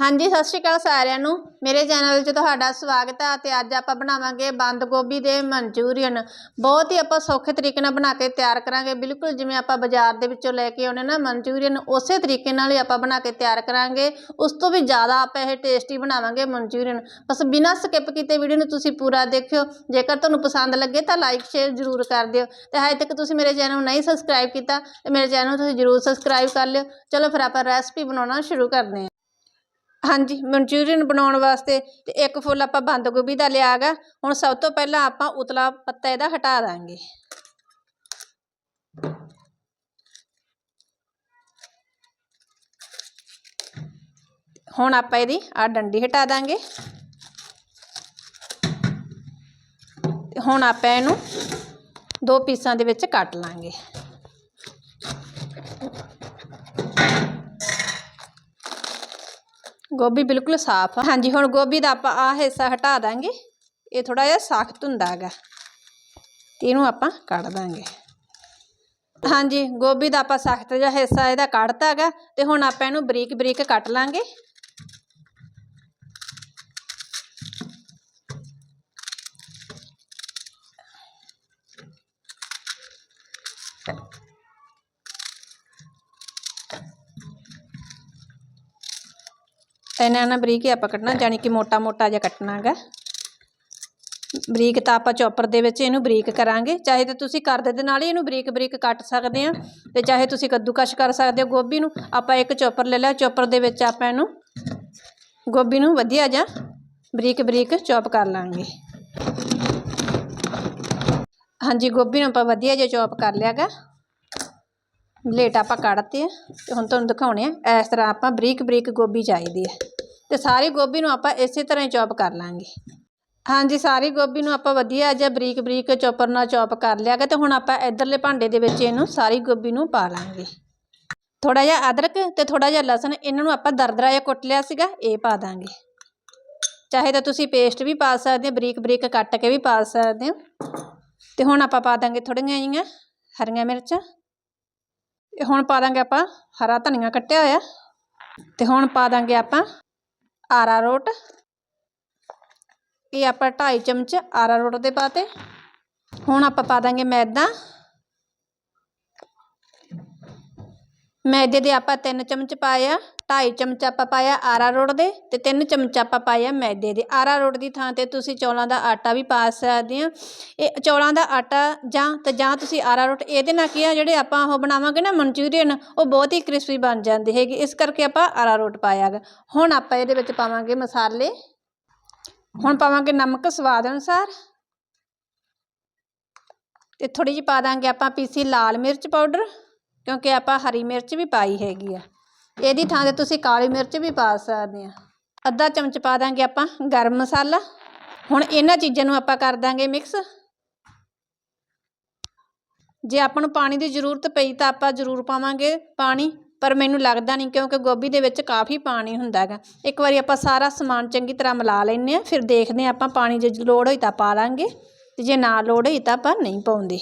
ਹਾਂਜੀ, ਸਤਿ ਸ਼੍ਰੀ ਅਕਾਲ ਸਾਰਿਆਂ ਨੂੰ। ਮੇਰੇ ਚੈਨਲ 'ਚ ਤੁਹਾਡਾ ਸਵਾਗਤ ਹੈ ਤੇ ਅੱਜ ਆਪਾਂ ਬਣਾਵਾਂਗੇ ਬੰਦ ਗੋਭੀ ਦੇ ਮਨਚੂਰੀਅਨ। ਬਹੁਤ ਹੀ ਆਪਾਂ ਸੌਖੇ ਤਰੀਕੇ ਨਾਲ ਬਣਾ ਕੇ ਤਿਆਰ ਕਰਾਂਗੇ। ਬਿਲਕੁਲ ਜਿਵੇਂ ਆਪਾਂ ਬਾਜ਼ਾਰ ਦੇ ਵਿੱਚੋਂ ਲੈ ਕੇ ਆਉਨੇ ਨਾ ਮਨਚੂਰੀਅਨ, ਉਸੇ ਤਰੀਕੇ ਨਾਲ ਹੀ ਆਪਾਂ ਬਣਾ ਕੇ ਤਿਆਰ ਕਰਾਂਗੇ। ਉਸ ਤੋਂ ਵੀ ਜ਼ਿਆਦਾ ਆਪਾਂ ਇਹ ਟੇਸਟੀ ਬਣਾਵਾਂਗੇ ਮਨਚੂਰੀਅਨ। ਬਸ ਬਿਨਾਂ ਸਕਿਪ ਕੀਤੇ ਵੀਡੀਓ ਨੂੰ ਤੁਸੀਂ ਪੂਰਾ ਦੇਖਿਓ। ਜੇਕਰ ਤੁਹਾਨੂੰ ਪਸੰਦ ਲੱਗੇ ਤਾਂ ਲਾਈਕ, ਸ਼ੇਅਰ ਜ਼ਰੂਰ ਕਰ ਦਿਓ। ਤੇ ਹਜੇ ਤੱਕ ਤੁਸੀਂ ਮੇਰੇ ਚੈਨਲ ਨੂੰ ਨਹੀਂ ਸਬਸਕ੍ਰਾਈਬ ਕੀਤਾ, ਤੇ ਮੇਰੇ ਚੈਨਲ ਨੂੰ ਤੁਸੀਂ ਜ਼ਰੂਰ ਸਬਸਕ੍ਰਾਈਬ ਕਰ ਲਿਓ। ਚਲੋ ਫਿਰ ਆਪਾਂ ਰੈਸਪੀ ਬਣਾਉਣਾ ਸ਼ੁਰੂ ਕਰਦੇ ਹਾਂ। ਹਾਂਜੀ, ਮਨਚੂਰੀਅਨ ਬਣਾਉਣ ਵਾਸਤੇ ਤੇ ਇੱਕ ਫੁੱਲ ਆਪਾਂ ਬੰਦ ਗੋਭੀ ਦਾ ਲਿਆ ਗਾ ਹੁਣ ਸਭ ਤੋਂ ਪਹਿਲਾਂ ਆਪਾਂ ਉਤਲਾ ਪੱਤਾ ਇਹਦਾ ਹਟਾ ਦਾਂਗੇ। ਹੁਣ ਆਪਾਂ ਇਹਦੀ ਆ ਡੰਡੀ ਹਟਾ ਦਾਂਗੇ। ਤੇ ਹੁਣ ਆਪਾਂ ਇਹਨੂੰ ਦੋ ਪੀਸਾਂ ਦੇ ਵਿੱਚ ਕੱਟ ਲਾਂਗੇ। ਗੋਭੀ ਬਿਲਕੁਲ ਸਾਫ਼ ਆ। ਹਾਂਜੀ, ਹੁਣ ਗੋਭੀ ਦਾ ਆਪਾਂ ਆ ਹਿੱਸਾ ਹਟਾ ਦਾਂਗੇ। ਇਹ ਥੋੜਾ ਜਿਹਾ ਸਖਤ ਹੁੰਦਾ ਹੈਗਾ। ਤੇ ਇਹਨੂੰ ਆਪਾਂ ਕੱਢ ਦਾਂਗੇ। ਹਾਂਜੀ, ਗੋਭੀ ਦਾ ਆਪਾਂ ਸਖਤ ਜਿਹਾ ਹਿੱਸਾ ਇਹਦਾ ਕੱਢਤਾ ਹੈਗਾ। ਤੇ ਹੁਣ ਆਪਾਂ ਇਹਨੂੰ ਬਰੀਕ ਬਰੀਕ ਕੱਟ ਲਾਂਗੇ। ਇਹਨਾਂ ਨਾਲ ਬਰੀਕ ਹੀ ਆਪਾਂ ਕੱਟਣਾ ਜਾਨੀ ਕਿ ਮੋਟਾ ਮੋਟਾ ਜਿਹਾ ਕੱਟਣਾ ਹੈਗਾ। ਬਰੀਕ ਤਾਂ ਆਪਾਂ ਚੌਪਰ ਦੇ ਵਿੱਚ ਇਹਨੂੰ ਬਰੀਕ ਕਰਾਂਗੇ। ਚਾਹੇ ਤਾਂ ਤੁਸੀਂ ਕਰਦੇ ਦੇ ਨਾਲ ਹੀ ਇਹਨੂੰ ਬਰੀਕ ਬਰੀਕ ਕੱਟ ਸਕਦੇ ਆ ਤੇ ਚਾਹੇ ਤੁਸੀਂ ਕੱਦੂਕਸ਼ ਕਰ ਸਕਦੇ ਹੋ ਗੋਭੀ ਨੂੰ। ਆਪਾਂ ਇੱਕ ਚੌਪਰ ਲੈ ਲਿਆ, ਚੌਪਰ ਦੇ ਵਿੱਚ ਆਪਾਂ ਇਹਨੂੰ ਗੋਭੀ ਨੂੰ ਵਧੀਆ ਜਿਹਾ ਬਰੀਕ ਬਰੀਕ ਚੌਪ ਕਰ ਲਾਂਗੇ। ਹਾਂਜੀ, ਗੋਭੀ ਨੂੰ ਆਪਾਂ ਵਧੀਆ ਜਿਹਾ ਚੌਪ ਕਰ ਲਿਆਗਾ ਬਲੇਟ ਆਪਾਂ ਕੱਢਤੇ ਆ ਤੇ ਹੁਣ ਤੁਹਾਨੂੰ ਦਿਖਾਉਣੇ ਆ। ਇਸ ਤਰ੍ਹਾਂ ਆਪਾਂ ਬਰੀਕ ਬਰੀਕ ਗੋਭੀ ਚਾਹੀਦੀ ਹੈ। ਤੇ ਸਾਰੀ ਗੋਭੀ ਨੂੰ ਆਪਾਂ ਇਸੇ ਤਰ੍ਹਾਂ ਹੀ ਚੌਪ ਕਰ ਲਾਂਗੇ। ਹਾਂਜੀ, ਸਾਰੀ ਗੋਭੀ ਨੂੰ ਆਪਾਂ ਵਧੀਆ ਜਿਹਾ ਬਰੀਕ ਬਰੀਕ ਚੌਪਰ ਨਾਲ ਚੌਪ ਕਰ ਲਿਆਗਾ ਤੇ ਹੁਣ ਆਪਾਂ ਇਧਰਲੇ ਭਾਂਡੇ ਦੇ ਵਿੱਚ ਇਹਨੂੰ ਸਾਰੀ ਗੋਭੀ ਨੂੰ ਪਾ ਲਾਂਗੇ। ਥੋੜਾ ਜਿਹਾ ਅਦਰਕ ਤੇ ਥੋੜਾ ਜਿਹਾ ਲਸਣ ਇਹਨਾਂ ਨੂੰ ਆਪਾਂ ਦਰਦਰਾ ਜਿਹਾ ਕੁੱਟ ਲਿਆ ਸੀਗਾ, ਇਹ ਪਾ ਦਾਂਗੇ। ਚਾਹੇ ਤਾਂ ਤੁਸੀਂ ਪੇਸਟ ਵੀ ਪਾ ਸਕਦੇ ਹੋ, ਬਰੀਕ ਬਰੀਕ ਕੱਟ ਕੇ ਵੀ ਪਾ ਸਕਦੇ ਹੋ। ਤੇ ਹੁਣ ਆਪਾਂ ਪਾ ਦਾਂਗੇ ਥੋੜੀਆਂ ਜਿਹੀਆਂ ਹਰੀਆਂ ਮਿਰਚਾਂ। ਤੇ ਹੁਣ ਪਾ ਦਾਂਗੇ ਆਪਾਂ ਹਰਾ ਧਨੀਆ ਕੱਟਿਆ ਹੋਇਆ। ਤੇ ਹੁਣ ਪਾ ਦਾਂਗੇ ਆਪਾਂ ਆਰਾਰੋਟ ਇਹ ਆਪਾਂ 2.5 ਚਮਚ ਆਰਾਰੋਟ ਦੇ ਪਾਤੇ। ਹੁਣ ਆਪਾਂ ਪਾ ਦਾਂਗੇ ਮੈਦਾ। ਮੈਦੇ ਦੇ ਆਪਾਂ 3 ਚਮਚ ਪਾਇਆ। 2.5 ਚਮਚ ਆਪਾਂ ਪਾਇਆ ਆਰਾਰੋਟ ਦੇ ਤੇ 3 ਚਮਚ ਆਪਾਂ ਪਾਇਆ ਮੈਦੇ ਦੇ। ਆਰਾਰੋਟ ਦੀ ਥਾਂ ਤੇ ਤੁਸੀਂ ਚੌਲਾਂ ਦਾ ਆਟਾ ਵੀ ਪਾ ਸਕਦੇ ਆ। ਇਹ ਚੌਲਾਂ ਦਾ ਆਟਾ ਜਾਂ ਤੇ ਜਾਂ ਤੁਸੀਂ ਆਰਾਰੋਟ ਇਹਦੇ ਨਾਲ ਕੀ ਆ, ਜਿਹੜੇ ਆਪਾਂ ਉਹ ਬਣਾਵਾਂਗੇ ਨਾ ਮਨਚੂਰੀਅਨ, ਉਹ ਬਹੁਤ ਹੀ ਕ੍ਰਿਸਪੀ ਬਣ ਜਾਂਦੇ ਹੈਗੇ। ਇਸ ਕਰਕੇ ਆਪਾਂ ਆਰਾਰੋਟ ਪਾਇਆ ਗਾ ਹੁਣ ਆਪਾਂ ਇਹਦੇ ਵਿੱਚ ਪਾਵਾਂਗੇ ਮਸਾਲੇ। ਹੁਣ ਪਾਵਾਂਗੇ ਨਮਕ ਸਵਾਦ ਅਨੁਸਾਰ। ਤੇ ਥੋੜੀ ਜਿਹੀ ਪਾ ਦਾਂਗੇ ਆਪਾਂ ਪੀਸੀ ਲਾਲ ਮਿਰਚ ਪਾਊਡਰ, ਕਿਉਂਕਿ ਆਪਾਂ ਹਰੀ ਮਿਰਚ ਵੀ ਪਾਈ ਹੈਗੀ ਆ। ਇਹਦੀ ਥਾਂ ਤੇ ਤੁਸੀਂ ਕਾਲੀ ਮਿਰਚ ਵੀ ਪਾ ਸਕਦੇ ਆ। ਅੱਧਾ ਚਮਚ ਪਾ ਦਾਂਗੇ ਆਪਾਂ ਗਰਮ ਮਸਾਲਾ। ਹੁਣ ਇਹਨਾਂ ਚੀਜ਼ਾਂ ਨੂੰ ਆਪਾਂ ਕਰ ਦਾਂਗੇ ਮਿਕਸ। ਜੇ ਆਪਾਂ ਨੂੰ ਪਾਣੀ ਦੀ ਜ਼ਰੂਰਤ ਪਈ ਤਾਂ ਆਪਾਂ ਜ਼ਰੂਰ ਪਾਵਾਂਗੇ ਪਾਣੀ, ਪਰ ਮੈਨੂੰ ਲੱਗਦਾ ਨਹੀਂ ਕਿਉਂਕਿ ਗੋਭੀ ਦੇ ਵਿੱਚ ਕਾਫੀ ਪਾਣੀ ਹੁੰਦਾ ਹੈਗਾ। ਇੱਕ ਵਾਰੀ ਆਪਾਂ ਸਾਰਾ ਸਮਾਨ ਚੰਗੀ ਤਰ੍ਹਾਂ ਮਿਲਾ ਲੈਂਦੇ ਆ ਫਿਰ ਦੇਖਦੇ ਆ ਆਪਾਂ ਪਾਣੀ ਜੇ ਲੋੜ ਹੋਈ ਤਾਂ ਪਾ ਲਾਂਗੇ, ਤੇ ਜੇ ਨਾ ਲੋੜ ਹੋਈ ਤਾਂ ਆਪਾਂ ਨਹੀਂ ਪਾਉਂਦੇ।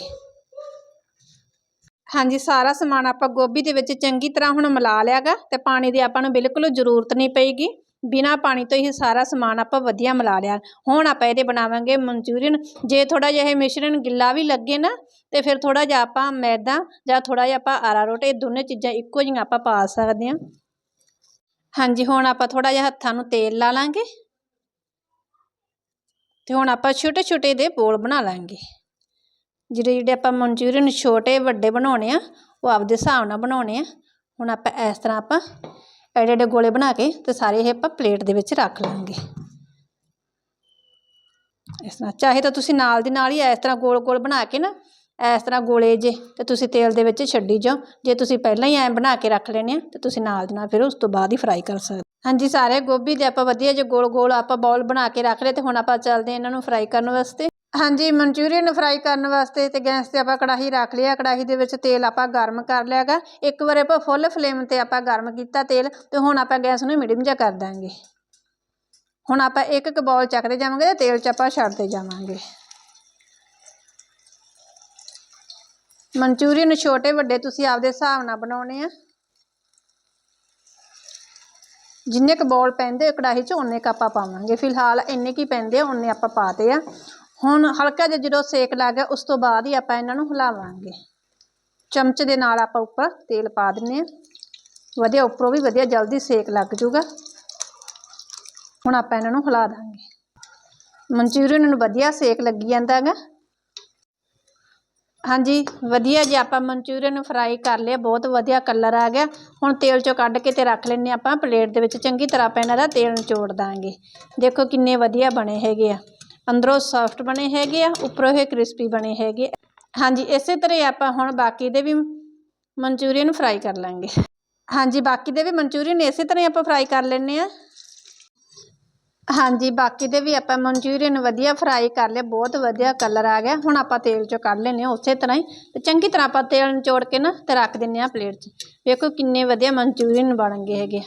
ਹਾਂਜੀ, ਸਾਰਾ ਸਮਾਨ ਆਪਾਂ ਗੋਭੀ ਦੇ ਵਿੱਚ ਚੰਗੀ ਤਰ੍ਹਾਂ ਹੁਣ ਮਿਲਾ ਲਿਆਗਾ ਤੇ ਪਾਣੀ ਦੀ ਆਪਾਂ ਨੂੰ ਬਿਲਕੁਲ ਜ਼ਰੂਰਤ ਨਹੀਂ ਪਏਗੀ। ਬਿਨਾ ਪਾਣੀ ਤੋਂ ਹੀ ਸਾਰਾ ਸਮਾਨ ਆਪਾਂ ਵਧੀਆ ਮਿਲਾ ਲਿਆ। ਹੁਣ ਆਪਾਂ ਇਹਦੇ ਬਣਾਵਾਂਗੇ ਮਨਚੂਰੀਅਨ। ਜੇ ਥੋੜਾ ਜਿਹਾ ਇਹ ਮਿਸ਼ਰਣ ਗਿੱਲਾ ਵੀ ਲੱਗੇ ਨਾ, ਤੇ ਫਿਰ ਥੋੜਾ ਜਿਹਾ ਆਪਾਂ ਮੈਦਾ ਜਾਂ ਥੋੜਾ ਜਿਹਾ ਆਪਾਂ ਆਰਾਰੋਟ ਇਹ ਦੋਨੇ ਚੀਜ਼ਾਂ ਇੱਕੋ ਜਿਹੀਆਂ ਆਪਾਂ ਪਾ ਸਕਦੇ ਹਾਂ। ਹਾਂਜੀ, ਹੁਣ ਆਪਾਂ ਥੋੜਾ ਜਿਹਾ ਹੱਥਾਂ ਨੂੰ ਤੇਲ ਲਾ ਲਾਂਗੇ ਤੇ ਹੁਣ ਆਪਾਂ ਛੋਟੇ ਛੋਟੇ ਦੇ ਬੋਲ ਬਣਾ ਲਾਂਗੇ। ਜਿਹੜੇ ਜਿਹੜੇ ਆਪਾਂ ਮਨਚੂਰੀਅਨ ਛੋਟੇ ਵੱਡੇ ਬਣਾਉਣੇ ਆ, ਉਹ ਆਪਦੇ ਹਿਸਾਬ ਨਾਲ ਬਣਾਉਣੇ ਆ। ਹੁਣ ਆਪਾਂ ਇਸ ਤਰ੍ਹਾਂ ਆਪਾਂ ਐਡੇ ਐਡੇ ਗੋਲੇ ਬਣਾ ਕੇ ਤੇ ਸਾਰੇ ਇਹ ਆਪਾਂ ਪਲੇਟ ਦੇ ਵਿੱਚ ਰੱਖ ਲਾਂਗੇ। ਇਸ ਤਰ੍ਹਾਂ, ਚਾਹੇ ਤਾਂ ਤੁਸੀਂ ਨਾਲ ਦੀ ਨਾਲ ਹੀ ਇਸ ਤਰ੍ਹਾਂ ਗੋਲ ਗੋਲ ਬਣਾ ਕੇ ਨਾ, ਇਸ ਤਰ੍ਹਾਂ ਗੋਲੇ ਜੇ, ਤੇ ਤੁਸੀਂ ਤੇਲ ਦੇ ਵਿੱਚ ਛੱਡੀ ਜਾਓ। ਜੇ ਤੁਸੀਂ ਪਹਿਲਾਂ ਹੀ ਐਂ ਬਣਾ ਕੇ ਰੱਖ ਲੈਣੇ ਆ, ਤੇ ਤੁਸੀਂ ਨਾਲ ਦੀ ਨਾਲ ਫਿਰ ਉਸ ਤੋਂ ਬਾਅਦ ਹੀ ਫਰਾਈ ਕਰ ਸਕਦੇ ਹਾਂਜੀ, ਸਾਰੇ ਗੋਭੀ ਦੇ ਆਪਾਂ ਵਧੀਆ ਜੇ ਗੋਲ ਗੋਲ ਆਪਾਂ ਬਾਉਲ ਬਣਾ ਕੇ ਰੱਖ ਲਏ, ਤੇ ਹੁਣ ਆਪਾਂ ਚੱਲਦੇ ਇਹਨਾਂ ਨੂੰ ਫਰਾਈ ਕਰਨ ਵਾਸਤੇ। ਹਾਂਜੀ, ਮਨਚੂਰੀਅਨ ਫਰਾਈ ਕਰਨ ਵਾਸਤੇ ਤੇ ਗੈਸ ਤੇ ਆਪਾਂ ਕੜਾਹੀ ਰੱਖ ਲਿਆ। ਕੜਾਹੀ ਦੇ ਵਿੱਚ ਤੇਲ ਆਪਾਂ ਗਰਮ ਕਰ ਲਿਆਗਾ ਇੱਕ ਵਾਰ ਆਪਾਂ ਫੁੱਲ ਫਲੇਮ ਤੇ ਆਪਾਂ ਗਰਮ ਕੀਤਾ ਤੇਲ ਤੇ ਹੁਣ ਆਪਾਂ ਗੈਸ ਨੂੰ ਮੀਡੀਅਮ ਜਿਹਾ ਕਰ ਦਾਂਗੇ। ਹੁਣ ਆਪਾਂ ਇੱਕ ਇੱਕ ਬੌਲ ਚੱਕਦੇ ਜਾਵਾਂਗੇ ਤੇ ਤੇਲ 'ਚ ਆਪਾਂ ਛੱਡਦੇ ਜਾਵਾਂਗੇ। ਮਨਚੂਰੀਅਨ ਛੋਟੇ ਵੱਡੇ ਤੁਸੀਂ ਆਪਦੇ ਹਿਸਾਬ ਨਾਲ ਬਣਾਉਣੇ ਆ। ਜਿੰਨੇ ਕ ਬੌਲ ਪੈਂਦੇ ਕੜਾਹੀ 'ਚ ਉਨੇ ਕ ਆਪਾਂ ਪਾਵਾਂਗੇ। ਫਿਲਹਾਲ ਇੰਨੇ ਕੀ ਪੈਂਦੇ ਆ ਉਨੇ ਆਪਾਂ ਪਾਤੇ ਆ। ਹੁਣ ਹਲਕਾ ਜਿਹਾ ਜਦੋਂ ਸੇਕ ਲੱਗ ਗਿਆ, ਉਸ ਤੋਂ ਬਾਅਦ ਹੀ ਆਪਾਂ ਇਹਨਾਂ ਨੂੰ ਹਿਲਾਵਾਂਗੇ। ਚਮਚ ਦੇ ਨਾਲ ਆਪਾਂ ਉੱਪਰ ਤੇਲ ਪਾ ਦਿੰਨੇ ਆ ਵਧੀਆ ਉੱਪਰੋਂ ਵੀ ਵਧੀਆ ਜਲਦੀ ਸੇਕ ਲੱਗ ਜੂਗਾ ਹੁਣ ਆਪਾਂ ਇਹਨਾਂ ਨੂੰ ਹਿਲਾ ਦਾਂਗੇ। ਮਨਚੂਰੀਅਨ ਨੂੰ ਵਧੀਆ ਸੇਕ ਲੱਗੀ ਜਾਂਦਾ ਹੈਗਾ। ਹਾਂਜੀ, ਵਧੀਆ ਜੀ ਆਪਾਂ ਮਨਚੂਰੀਅਨ ਨੂੰ ਫਰਾਈ ਕਰ ਲਿਆ। ਬਹੁਤ ਵਧੀਆ ਕਲਰ ਆ ਗਿਆ। ਹੁਣ ਤੇਲ ਚੋਂ ਕੱਢ ਕੇ ਤੇ ਰੱਖ ਲੈਣੇ ਆਪਾਂ। ਪਲੇਟ ਦੇ ਵਿੱਚ ਚੰਗੀ ਤਰ੍ਹਾਂ ਆਪਾਂ ਇਹਨਾਂ ਦਾ ਤੇਲ ਨਿਚੋੜ ਦਾਂਗੇ। ਦੇਖੋ ਕਿੰਨੇ ਵਧੀਆ ਬਣੇ ਹੈਗੇ ਆ। ਅੰਦਰੋਂ ਸੌਫਟ ਬਣੇ ਹੈਗੇ ਆ, ਉੱਪਰੋਂ ਇਹ ਕ੍ਰਿਸਪੀ ਬਣੇ ਹੈਗੇ ਹਾਂਜੀ, ਇਸੇ ਤਰ੍ਹਾਂ ਹੀ ਆਪਾਂ ਹੁਣ ਬਾਕੀ ਦੇ ਵੀ ਮਨਚੂਰੀਅਨ ਫਰਾਈ ਕਰ ਲਾਂਗੇ। ਹਾਂਜੀ, ਬਾਕੀ ਦੇ ਵੀ ਮਨਚੂਰੀਅਨ ਇਸੇ ਤਰ੍ਹਾਂ ਹੀ ਆਪਾਂ ਫਰਾਈ ਕਰ ਲੈਣੇ ਆ। ਹਾਂਜੀ, ਬਾਕੀ ਦੇ ਵੀ ਆਪਾਂ ਮਨਚੂਰੀਅਨ ਵਧੀਆ ਫਰਾਈ ਕਰ ਲਿਆ, ਬਹੁਤ ਵਧੀਆ ਕਲਰ ਆ ਗਿਆ। ਹੁਣ ਆਪਾਂ ਤੇਲ ਚੋਂ ਕੱਢ ਲੈਨੇ ਆ ਉਸੇ ਤਰ੍ਹਾਂ ਹੀ। ਤੇ ਚੰਗੀ ਤਰ੍ਹਾਂ ਆਪਾਂ ਤੇਲ ਨਿਚੋੜ ਕੇ ਨਾ ਤੇ ਰੱਖ ਦਿੰਨੇ ਆ ਪਲੇਟ 'ਚ। ਵੇਖੋ ਕਿੰਨੇ ਵਧੀਆ ਮਨਚੂਰੀਅਨ ਬਣ ਗਏ ਹੈਗੇ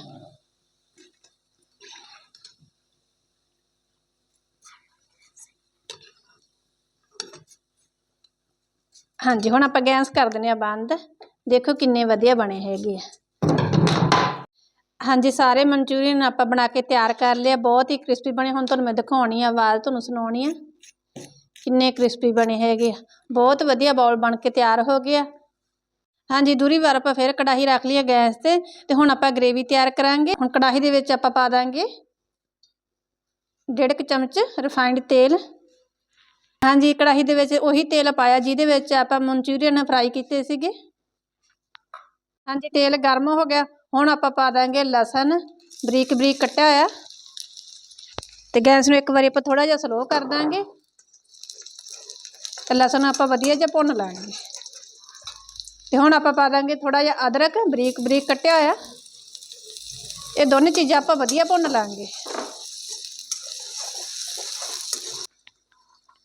ਹਾਂਜੀ, ਹੁਣ ਆਪਾਂ ਗੈਸ ਕਰ ਦਿੰਨੇ ਆ ਬੰਦ। ਦੇਖੋ ਕਿੰਨੇ ਵਧੀਆ ਬਣੇ ਹੈਗੇ ਆ। ਹਾਂਜੀ, ਸਾਰੇ ਮਨਚੂਰੀਅਨ ਆਪਾਂ ਬਣਾ ਕੇ ਤਿਆਰ ਕਰ ਲਿਆ। ਬਹੁਤ ਹੀ ਕ੍ਰਿਸਪੀ ਬਣੇ। ਹੁਣ ਤੁਹਾਨੂੰ ਮੈਂ ਦਿਖਾਉਣੀ ਆ ਆਵਾਜ਼ ਤੁਹਾਨੂੰ ਸੁਣਾਉਣੀ ਆ। ਕਿੰਨੇ ਕ੍ਰਿਸਪੀ ਬਣੇ ਹੈਗੇ ਆ। ਬਹੁਤ ਵਧੀਆ ਬੌਲ ਬਣ ਕੇ ਤਿਆਰ ਹੋ ਗਿਆ ਹਾਂਜੀ, ਦੂਰੀ ਵਾਰ ਆਪਾਂ ਫਿਰ ਕੜਾਹੀ ਰੱਖ ਲਈ ਹੈ ਗੈਸ ਤੇ। ਤੇ ਹੁਣ ਆਪਾਂ ਗ੍ਰੇਵੀ ਤਿਆਰ ਕਰਾਂਗੇ। ਹੁਣ ਕੜਾਹੀ ਦੇ ਵਿੱਚ ਆਪਾਂ ਪਾ ਦਾਂਗੇ। ਡੇਢ ਕੁ ਚਮਚ ਰਿਫਾਈਂਡ ਤੇਲ। ਹਾਂਜੀ, ਕੜਾਹੀ ਦੇ ਵਿੱਚ ਉਹੀ ਤੇਲ ਪਾਇਆ, ਜਿਹਦੇ ਵਿੱਚ ਆਪਾਂ ਮਨਚੂਰੀਅਨ ਫਰਾਈ ਕੀਤੇ ਸੀਗੇ। ਹਾਂਜੀ, ਤੇਲ ਗਰਮ ਹੋ ਗਿਆ। ਹੁਣ ਆਪਾਂ ਪਾ ਦਾਂਗੇ ਲਸਣ। ਬਰੀਕ ਬਰੀਕ ਕੱਟਿਆ ਹੋਇਆ। ਤੇ ਗੈਸ ਨੂੰ ਇੱਕ ਵਾਰੀ ਆਪਾਂ ਥੋੜਾ ਜਿਹਾ ਸਲੋ ਕਰ ਦਾਂਗੇ। ਤੇ ਲਸਣ ਆਪਾਂ ਵਧੀਆ ਜਿਹਾ ਭੁੰਨ ਲਾਂਗੇ। ਤੇ ਹੁਣ ਆਪਾਂ ਪਾ ਦਾਂਗੇ ਥੋੜਾ ਜਿਹਾ ਅਦਰਕ, ਬਰੀਕ ਬਰੀਕ ਕੱਟਿਆ ਹੋਇਆ। ਇਹ ਦੋਨੇ ਚੀਜ਼ਾਂ ਆਪਾਂ ਵਧੀਆ ਭੁੰਨ ਲਾਂਗੇ।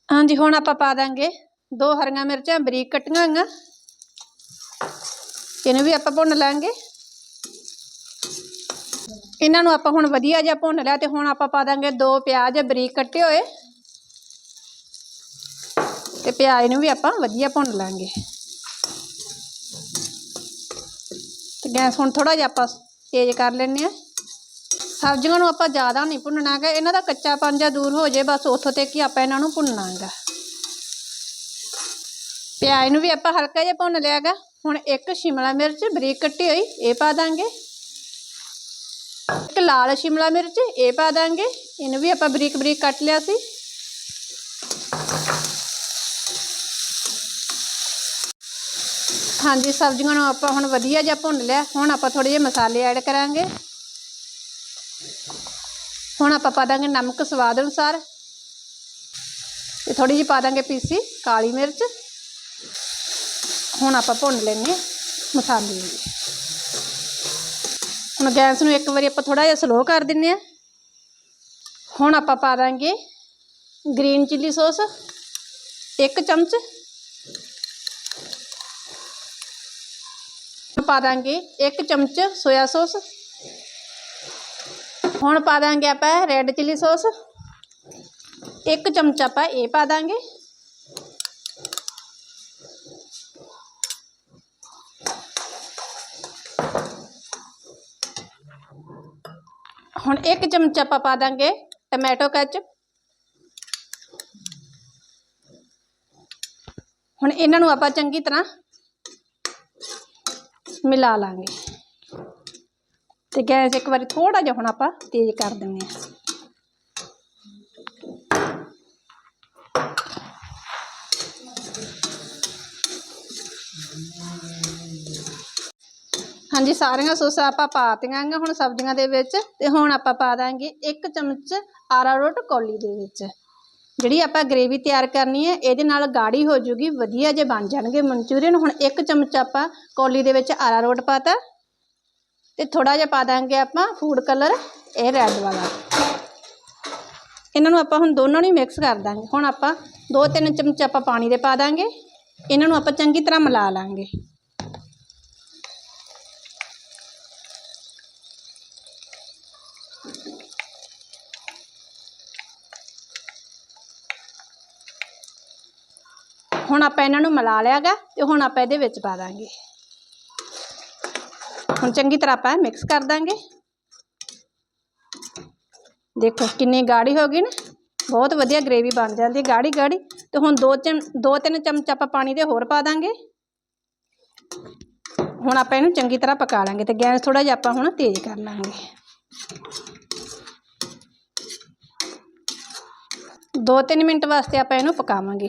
ਹਾਂਜੀ, ਹੁਣ ਆਪਾਂ ਪਾ ਦਾਂਗੇ ਦੋ ਹਰੀਆਂ ਮਿਰਚਾਂ, ਬਰੀਕ ਕੱਟੀਆਂ ਹੋਈਆਂ। ਇਹਨੂੰ ਵੀ ਆਪਾਂ ਭੁੰਨ ਲਾਂਗੇ। ਇਹਨਾਂ ਨੂੰ ਆਪਾਂ ਹੁਣ ਵਧੀਆ ਜਿਹਾ ਭੁੰਨ ਲਿਆ ਤੇ ਹੁਣ ਆਪਾਂ ਪਾ ਦਾਂਗੇ ਦੋ ਪਿਆਜ਼ ਬਰੀਕ ਕੱਟੇ ਹੋਏ। ਤੇ ਪਿਆਜ਼ ਨੂੰ ਵੀ ਆਪਾਂ ਵਧੀਆ ਭੁੰਨ ਲਾਂਗੇ। ਤੇ ਗੈਸ ਹੁਣ ਥੋੜਾ ਜਿਹਾ ਆਪਾਂ ਤੇਜ਼ ਕਰ ਲੈਂਦੇ ਆ ਸਬਜ਼ੀਆਂ ਨੂੰ ਆਪਾਂ ਜ਼ਿਆਦਾ ਨਹੀਂ ਭੁੰਨਣਾ ਹੈਗਾ, ਇਹਨਾਂ ਦਾ ਕੱਚਾਪਨ ਜਿਹਾ ਦੂਰ ਹੋ ਜਾਏ, ਬਸ ਉੱਥੋਂ ਤੱਕ ਹੀ ਆਪਾਂ ਇਹਨਾਂ ਨੂੰ ਭੁੰਨਣਾ ਗਾ ਪਿਆਜ਼ ਨੂੰ ਵੀ ਆਪਾਂ ਹਲਕਾ ਜਿਹਾ ਭੁੰਨ ਲਿਆ ਗਾ ਹੁਣ ਇੱਕ ਸ਼ਿਮਲਾ ਮਿਰਚ ਬਰੀਕ ਕੱਟੀ ਹੋਈ, ਇਹ ਪਾ ਦਾਂਗੇ। ਇੱਕ ਲਾਲ ਸ਼ਿਮਲਾ ਮਿਰਚ, ਇਹ ਪਾ ਦਾਂਗੇ, ਇਹਨੂੰ ਵੀ ਆਪਾਂ ਬਰੀਕ ਬਰੀਕ ਕੱਟ ਲਿਆ ਸੀ। ਹਾਂਜੀ, ਸਬਜ਼ੀਆਂ ਨੂੰ ਆਪਾਂ ਹੁਣ ਵਧੀਆ ਜਿਹਾ ਭੁੰਨ ਲਿਆ, ਹੁਣ ਆਪਾਂ ਥੋੜੇ ਜਿਹੇ ਮਸਾਲੇ ਐਡ ਕਰਾਂਗੇ। ਹੁਣ ਆਪਾਂ ਪਾ ਦਾਂਗੇ ਨਮਕ ਸਵਾਦ ਅਨੁਸਾਰ। ਤੇ ਥੋੜੀ ਜਿਹੀ ਪਾ ਦਾਂਗੇ ਪੀਸੀ ਕਾਲੀ ਮਿਰਚ। ਹੁਣ ਆਪਾਂ ਭੁੰਨ ਲੈਣੇ ਮਸਾਲੇ ਨੂੰ। ਹੁਣ ਗੈਸ ਨੂੰ ਇੱਕ ਵਾਰੀ ਆਪਾਂ ਥੋੜਾ ਜਿਹਾ ਸਲੋ ਕਰ ਦਿੰਨੇ ਆ ਹੁਣ ਆਪਾਂ ਪਾ ਦਾਂਗੇ ਗ੍ਰੀਨ ਚਿੱਲੀ ਸੌਸ ਇੱਕ ਚਮਚ। ਪਾ ਦਾਂਗੇ ਇੱਕ ਚਮਚ ਸੋਇਆ ਸੌਸ ਹੁਣ ਪਾ ਦਾਂਗੇ ਆਪਾਂ ਰੈੱਡ ਚਿੱਲੀ ਸੌਸ ਇੱਕ ਚਮਚ ਆਪਾਂ ਇਹ ਪਾ ਦਾਂਗੇ। ਹੁਣ ਇੱਕ ਚਮਚ ਆਪਾਂ ਪਾ ਦਾਂਗੇ ਟਮੈਟੋ ਕੈਚਪ। ਹੁਣ ਇਹਨਾਂ ਨੂੰ ਆਪਾਂ ਚੰਗੀ ਤਰ੍ਹਾਂ ਮਿਲਾ ਲਾਂਗੇ। ਤੇ ਗੈਸ ਇੱਕ ਵਾਰੀ ਥੋੜਾ ਜਿਹਾ ਹੁਣ ਆਪਾਂ ਤੇਜ਼ ਕਰ ਦਿੰਦੇ ਹਾਂ। ਹਾਂਜੀ, ਸਾਰੀਆਂ ਸੌਸਾਂ ਆਪਾਂ ਪਾਤੀਆਂ ਗਾ ਹੁਣ ਸਬਜ਼ੀਆਂ ਦੇ ਵਿੱਚ ਤੇ ਹੁਣ ਆਪਾਂ ਪਾ ਦਾਂਗੇ ਇੱਕ ਚਮਚ ਆਰਾਰੋਟ ਕੌਲੀ ਦੇ ਵਿੱਚ। ਜਿਹੜੀ ਆਪਾਂ ਗ੍ਰੇਵੀ ਤਿਆਰ ਕਰਨੀ ਹੈ, ਇਹਦੇ ਨਾਲ ਗਾੜੀ ਹੋ ਜੂਗੀ, ਵਧੀਆ ਜੇ ਬਣ ਜਾਣਗੇ ਮਨਚੂਰੀਅਨ। ਹੁਣ ਇੱਕ ਚਮਚ ਆਪਾਂ ਕੌਲੀ ਦੇ ਵਿੱਚ ਆਰਾਰੋਟ ਪਾਤਾ ਤੇ ਥੋੜਾ ਜਿਹਾ ਪਾ ਦਾਂਗੇ ਆਪਾਂ ਫੂਡ ਕਲਰ ਇਹ ਰੈੱਡ ਵਾਲਾ। ਇਹਨਾਂ ਨੂੰ ਆਪਾਂ ਹੁਣ ਦੋਨੋਂ ਨੂੰ ਮਿਕਸ ਕਰ ਦਾਂਗੇ। ਹੁਣ ਆਪਾਂ ਦੋ ਤਿੰਨ ਚਮਚ ਆਪਾਂ ਪਾਣੀ ਦੇ ਪਾ ਦਾਂਗੇ। ਇਹਨਾਂ ਨੂੰ ਆਪਾਂ ਚੰਗੀ ਤਰ੍ਹਾਂ ਮਿਲਾ ਲਾਂਗੇ। ਹੁਣ ਆਪਾਂ ਇਹਨਾਂ ਨੂੰ ਮਿਲਾ ਲਿਆਗਾ ਤੇ ਹੁਣ ਆਪਾਂ ਇਹਦੇ ਵਿੱਚ ਪਾ ਦਾਂਗੇ। ਹੁਣ ਚੰਗੀ ਤਰ੍ਹਾਂ ਆਪਾਂ ਮਿਕਸ ਕਰ ਦਾਂਗੇ। ਦੇਖੋ ਕਿੰਨੀ ਗਾੜੀ ਹੋ ਗਈ ਨਾ। ਬਹੁਤ ਵਧੀਆ ਗ੍ਰੇਵੀ ਬਣ ਜਾਂਦੀ ਹੈ, ਗਾੜੀ ਗਾੜੀ। ਤੇ ਹੁਣ ਦੋ ਚਮ, ਦੋ ਤਿੰਨ ਚਮਚ ਆਪਾਂ ਪਾਣੀ ਦੇ ਹੋਰ ਪਾ ਦਾਂਗੇ। ਹੁਣ ਆਪਾਂ ਇਹਨੂੰ ਚੰਗੀ ਤਰ੍ਹਾਂ ਪਕਾ ਲਾਂਗੇ ਤੇ ਗੈਸ ਥੋੜਾ ਜਿਹਾ ਆਪਾਂ ਹੁਣ ਤੇਜ਼ ਕਰ ਲਾਂਗੇ। ਦੋ ਤਿੰਨ ਮਿੰਟ ਵਾਸਤੇ ਆਪਾਂ ਇਹਨੂੰ ਪਕਾਵਾਂਗੇ।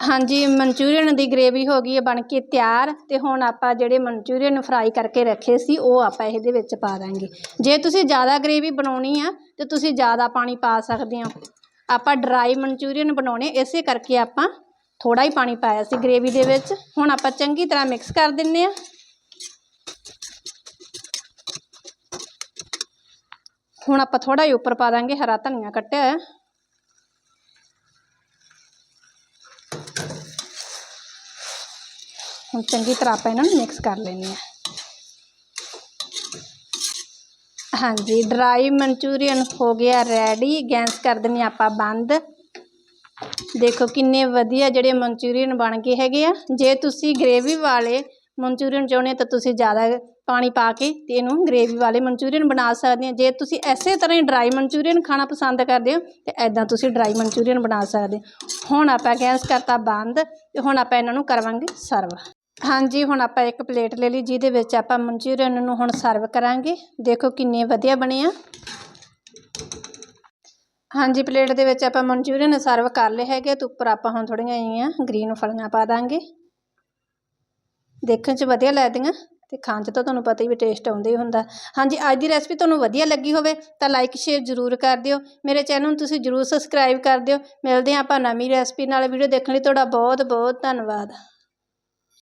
ਹਾਂਜੀ, ਮਨਚੂਰੀਅਨ ਦੀ ਗ੍ਰੇਵੀ ਹੋ ਗਈ ਹੈ ਬਣ ਕੇ ਤਿਆਰ ਅਤੇ ਹੁਣ ਆਪਾਂ ਜਿਹੜੇ ਮਨਚੂਰੀਅਨ ਫਰਾਈ ਕਰਕੇ ਰੱਖੇ ਸੀ, ਉਹ ਆਪਾਂ ਇਹਦੇ ਵਿੱਚ ਪਾ ਦਾਂਗੇ। ਜੇ ਤੁਸੀਂ ਜ਼ਿਆਦਾ ਗ੍ਰੇਵੀ ਬਣਾਉਣੀ ਆ, ਤਾਂ ਤੁਸੀਂ ਜ਼ਿਆਦਾ ਪਾਣੀ ਪਾ ਸਕਦੇ ਹੋ। ਆਪਾਂ ਡਰਾਈ ਮਨਚੂਰੀਅਨ ਬਣਾਉਣੇ, ਇਸੇ ਕਰਕੇ ਆਪਾਂ ਥੋੜ੍ਹਾ ਹੀ ਪਾਣੀ ਪਾਇਆ ਸੀ ਗ੍ਰੇਵੀ ਦੇ ਵਿੱਚ। ਹੁਣ ਆਪਾਂ ਚੰਗੀ ਤਰ੍ਹਾਂ ਮਿਕਸ ਕਰ ਦਿੰਨੇ ਆ। ਹੁਣ ਆਪਾਂ ਥੋੜ੍ਹਾ ਜਿਹਾ ਉੱਪਰ ਪਾ ਦਾਂਗੇ, ਹਰਾ ਧਨੀਆ ਕੱਟਿਆ ਹੋਇਆ। ਹੁਣ ਚੰਗੀ ਤਰ੍ਹਾਂ ਆਪਾਂ ਇਹਨਾਂ ਨੂੰ ਮਿਕਸ ਕਰ ਲੈਂਦੇ ਹਾਂ। ਹਾਂਜੀ ਡਰਾਈ ਮਨਚੂਰੀਅਨ ਹੋ ਗਿਆ ਰੈਡੀ ਗੈਸ ਕਰ ਦਿੰਦੇ ਹਾਂ ਆਪਾਂ ਬੰਦ। ਦੇਖੋ ਕਿੰਨੇ ਵਧੀਆ ਜਿਹੜੇ ਮਨਚੂਰੀਅਨ ਬਣ ਗਏ ਹੈਗੇ ਆ। ਜੇ ਤੁਸੀਂ ਗ੍ਰੇਵੀ ਵਾਲੇ ਮਨਚੂਰੀਅਨ ਚਾਹੁੰਦੇ ਤਾਂ ਤੁਸੀਂ ਜ਼ਿਆਦਾ ਪਾਣੀ ਪਾ ਕੇ ਤੇ ਇਹਨੂੰ ਗ੍ਰੇਵੀ ਵਾਲੇ ਮਨਚੂਰੀਅਨ ਬਣਾ ਸਕਦੇ ਆ ਜੇ ਤੁਸੀਂ ਐਸੇ ਤਰ੍ਹਾਂ ਹੀ ਡਰਾਈ ਮਨਚੂਰੀਅਨ ਖਾਣਾ ਪਸੰਦ ਕਰਦੇ ਹੋ, ਤੇ ਐਦਾਂ ਤੁਸੀਂ ਡਰਾਈ ਮਨਚੂਰੀਅਨ ਬਣਾ ਸਕਦੇ ਹੁਣ ਆਪਾਂ ਗੈਸ ਕਰਤਾ ਬੰਦ ਤੇ ਹੁਣ ਆਪਾਂ ਇਹਨਾਂ ਨੂੰ ਕਰਵਾਂਗੇ ਸਰਵ ਹਾਂਜੀ, ਹੁਣ ਆਪਾਂ ਇੱਕ ਪਲੇਟ ਲੈ ਲਈ, ਜਿਹਦੇ ਵਿੱਚ ਆਪਾਂ ਮਨਚੂਰੀਅਨ ਨੂੰ ਹੁਣ ਸਰਵ ਕਰਾਂਗੇ। ਦੇਖੋ ਕਿੰਨੇ ਵਧੀਆ ਬਣੇ ਆ। ਹਾਂਜੀ ਪਲੇਟ ਦੇ ਵਿੱਚ ਆਪਾਂ ਮਨਚੂਰੀਅਨ ਸਰਵ ਕਰ ਲਏ ਹੈਗੇ ਤੇ ਉੱਪਰ ਆਪਾਂ ਹੁਣ ਥੋੜੀਆਂ ਜਿਹੀਆਂ ਗ੍ਰੀਨ ਫਲੀਆਂ ਪਾ ਦਾਂਗੇ। ਦੇਖਣ 'ਚ ਵਧੀਆ ਲੱਗਦੀਆਂ ਤੇ ਖਾਣ 'ਚ ਤਾਂ ਤੁਹਾਨੂੰ ਪਤਾ ਹੀ ਵੀ ਟੇਸਟ ਆਉਂਦਾ ਹੀ ਹੁੰਦਾ। ਹਾਂਜੀ, ਅੱਜ ਦੀ ਰੈਸਪੀ ਤੁਹਾਨੂੰ ਵਧੀਆ ਲੱਗੀ ਹੋਵੇ ਤਾਂ ਲਾਈਕ ਸ਼ੇਅਰ ਜ਼ਰੂਰ ਕਰ ਦਿਓ। ਮੇਰੇ ਚੈਨਲ ਨੂੰ ਤੁਸੀਂ ਜ਼ਰੂਰ ਸਬਸਕ੍ਰਾਈਬ ਕਰ ਦਿਓ। ਮਿਲਦੇ ਹਾਂ ਆਪਾਂ ਨਵੀਂ ਰੈਸਪੀ ਨਾਲ। ਵੀਡੀਓ ਦੇਖਣ ਲਈ ਤੁਹਾਡਾ ਬਹੁਤ ਬਹੁਤ ਧੰਨਵਾਦ।